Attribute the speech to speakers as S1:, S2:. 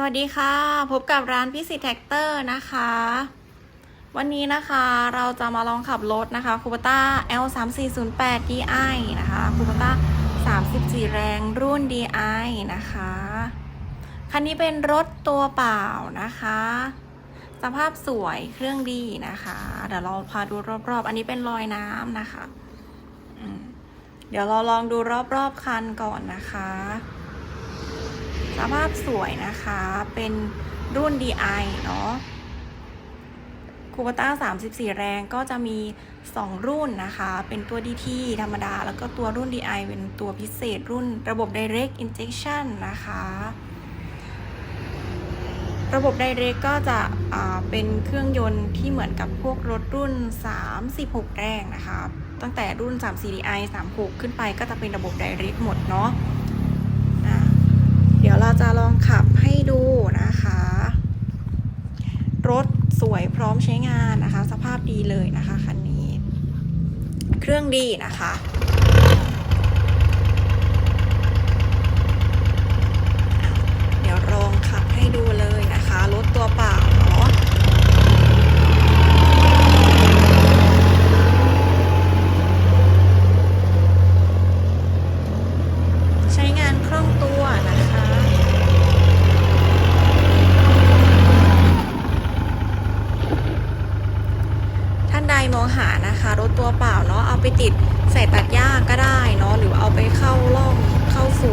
S1: สวัสดีค่ะ พบกับร้านพิสิทธ์แท็กเตอร์นะคะ วันนี้นะคะเราจะมาลองขับรถนะคะคูปต้า L 3 4 0 8 DI นะคะคูปต้า34 แรงรุ่น DI นะคะ คันนี้เป็นรถตัวเปล่านะคะ สภาพสวยเครื่องดีนะคะ เดี๋ยวเราพาดูรอบๆ อันนี้เป็นรอยน้ำนะคะ เดี๋ยวเราลองดูรอบๆคันก่อนนะคะ สภาพสวยนะคะ เป็นรุ่น DI เนาะคูปต้า34 แรงก็จะมี 2 รุ่นนะคะ เป็นตัว DT ธรรมดา แล้วก็ตัวรุ่น DI เป็นตัวพิเศษรุ่นระบบ Direct Injection นะคะ ระบบ Direct ก็จะเป็นเครื่องยนต์ที่เหมือนกับพวกรถรุ่น 36 แรงนะคะ ตั้งแต่รุ่น3 CDI 36 ขึ้นไปก็จะเป็นระบบ Direct หมดเนาะอ่า เดี๋ยวเรา จะลองขับให้ดูนะคะ รถสวยพร้อมใช้งานนะคะ สภาพดีเลยนะคะคันนี้ เครื่องดีนะคะ เดี๋ยวลองขับให้ดูเลยนะคะ รถตัวเปล่าเนาะ ใช้งานคล่องตัวนะคะ ท่านใดมอง หานะคะรถตัวเปล่าเนาะเอาไปติดใส่ตัดหญ้าก็ได้เนาะหรือเอาไปเข้าร่องเข้าส